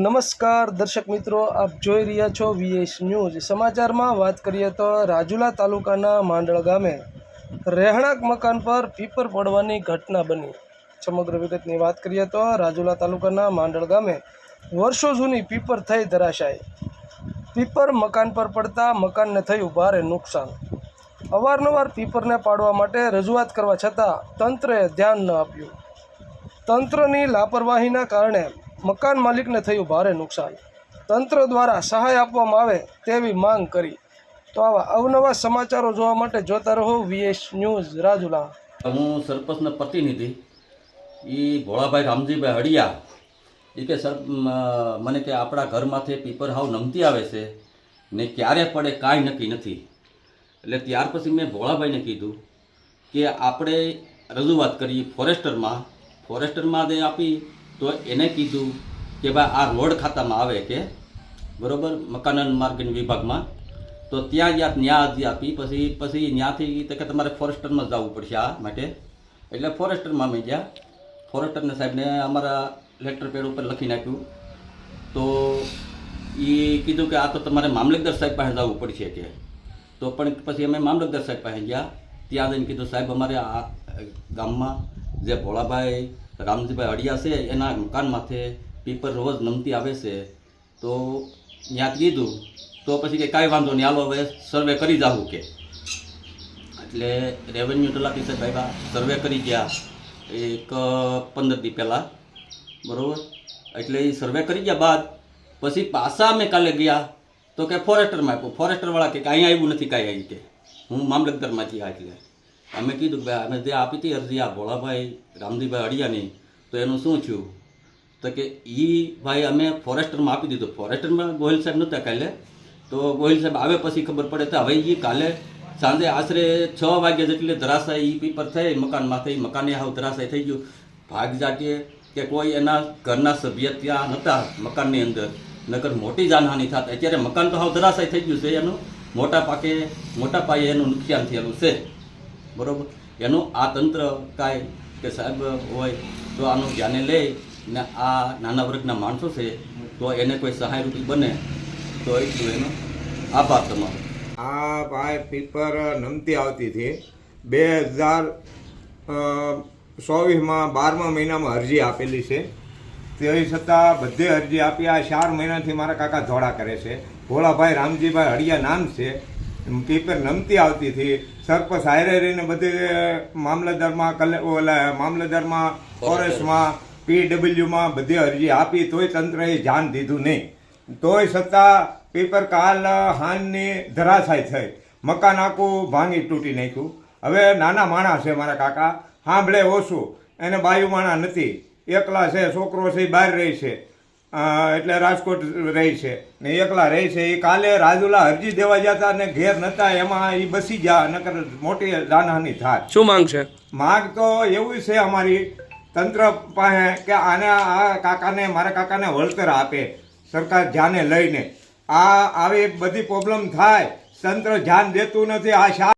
નમસ્કાર, દર્શક મિત્રો, આપ જોઈ રહ્યા છો વીએસ ન્યૂઝ. સમાચારમાં વાત કરીએ તો રાજુલા તાલુકાના માંડળ ગામે રહેણાંક મકાન પર પીપર પડવાની ઘટના બની. સમગ્ર વિગતની વાત કરીએ તો રાજુલા તાલુકાના માંડળ ગામે વર્ષો જૂની પીપર થઈ ધરાશાય. પીપર મકાન પર પડતા મકાનને થયું ભારે નુકસાન. અવારનવાર પીપરને પાડવા માટે રજૂઆત કરવા છતાં તંત્રએ ધ્યાન ન આપ્યું. તંત્રની લાપરવાહીના કારણે મકાન માલિકને થયું ભારે નુકસાન. તંત્ર દ્વારા સહાય આપવામાં આવે તેવી માંગ કરી. તો આવા અવનવા સમાચારો જોવા માટે જોતા રહો વીએસ ન્યૂઝ રાજુલા. હું સરપંચના પ્રતિનિધિ. એ ભોળાભાઈ રામજીભાઈ હડિયા. એ કે સર મને કે આપણા ઘરમાંથી પીપર હાવ નમતી આવે છે. ને ક્યારે પડે કાંઈ નક્કી નથી. એટલે ત્યાર પછી મેં ભોળાભાઈને કીધું કે આપણે રજૂઆત કરી ફોરેસ્ટરમાં. ફોરેસ્ટરમાં જે આપી તો એને કીધું કે ભાઈ આ રોડ ખાતામાં આવે કે, બરોબર, મકાન માર્ગની વિભાગમાં. તો ત્યાં ગયા ત્યાં અરજી આપી, પછી પછી ત્યાંથી કે તમારે ફોરેસ્ટરમાં જવું પડશે આ માટે. એટલે ફોરેસ્ટરમાં અમે ગયા. ફોરેસ્ટરને સાહેબને અમારા લેટર પેડ ઉપર લખી નાખ્યું. તો એ કીધું કે આ તો તમારે મામલતદાર સાહેબ પાસે જવું પડશે કે. તો પણ પછી અમે મામલતદાર સાહેબ પાસે ગયા. ત્યાં જઈને કીધું, સાહેબ, અમારે આ ગામમાં જે ભોળાભાઈ રામજીભાઈ અડિયા છે, એના મકાનમાંથી પીપર રોજ નમતી આવે છે. તો ત્યાં કીધું, તો પછી કે કાંઈ વાંધો નહીં, હાલો હવે સર્વે કરી જાવું કે. એટલે રેવન્યુ તલાટી સાહેબ આવ્યા સર્વે કરી ગયા. એક, પંદર દી પહેલાં. બરાબર? એટલે એ સર્વે કરી ગયા બાદ, પછી પાછા અમે કાલે ગયા. તો કે ફોરેસ્ટરમાં આપ્યું. ફોરેસ્ટરવાળા કે અહીંયા આવ્યું નથી કાંઈ આવી કે. હું મામલતદારમાંથી આ એટલે. અમે કીધું ભાઈ, અમે જે આપી હતી અરજી આ ભોળાભાઈ રામજીભાઈ અડિયાની, તો એનું શું થયું? તો કે એ ભાઈ અમે ફોરેસ્ટરમાં આપી દીધું. ફોરેસ્ટરમાં ગોહિલ સાહેબ નહોતા કાલે. તો ગોહિલ સાહેબ આવે પછી ખબર પડે તો હવે એ કાલે સાંજે આશરે છ વાગ્યા જેટલે ધરાશાય એ પેપર થઈ મકાનમાં થઈ મકાને હાવ ધરાશાય થઈ ગયું. ભાગ જાટીએ કે કોઈ એના ઘરના સભ્ય ત્યાં નહોતા મકાનની અંદર. નગર મોટી જાનહાનિ થાત. અત્યારે મકાન તો હાવ ધરાશાય થઈ ગયું છે એનું. મોટા પાકે, મોટા પાયે એનું નુકસાન થયેલું છે. બરોબર? એનું આ તંત્ર કાંઈ કે સાહેબ હોય તો આનું ધ્યાને લે ને આ નાના વર્ગના માણસો છે, તો એને કોઈ સહાયરૂપી બને, તો એટલું એનો આભાર તમારો. આ ભાઈ પીપર નમતી આવતી હતી. બે હજાર ચોવીસમાં બારમા મહિનામાં અરજી આપેલી છે. તે છતાં બધે અરજી આપી આ ચાર મહિનાથી મારા કાકા ધોળા કરે છે. ભોળાભાઈ રામજીભાઈ હળિયા નામ છે. પેપર નમતી આવતી હતી. સરપંચ હારે રહીને બધે મામલતદારમાં ઓલા મામલતદારમાં ફોરેસ્ટમાં પીડબ્લ્યુમાં બધી અરજી આપી તોય તંત્રએ ધ્યાન દીધું નહીં. તોય છતાં પેપર કાલ હાનની ધરાશાય થઈ. મકાન આખું ભાંગી તૂટી નાખ્યું. હવે નાના માણસ છે મારા કાકા. સાંભળે ઓછું. એને બાયુ માણા નથી. એકલા છે છોકરો છે એ બહાર રહી છે. એટલે રાજકોટ રહે છે. ને એકલા રહે છે. એ કાલે રાજુલા અરજી દેવા જતા ને ઘેર નતા એમાં એ બસી ગયા નકર મોટી જાનહાની થાય શું માંગ છે? માંગ તો એવું છે અમારી તંત્ર પાસે કે આને આ કાકાને મારા કાકાને વળતર આપે સરકાર ધ્યાને લઈને. આ આવી બધી પ્રોબ્લેમ થાય તંત્ર ધ્યાન દેતું નથી આ શા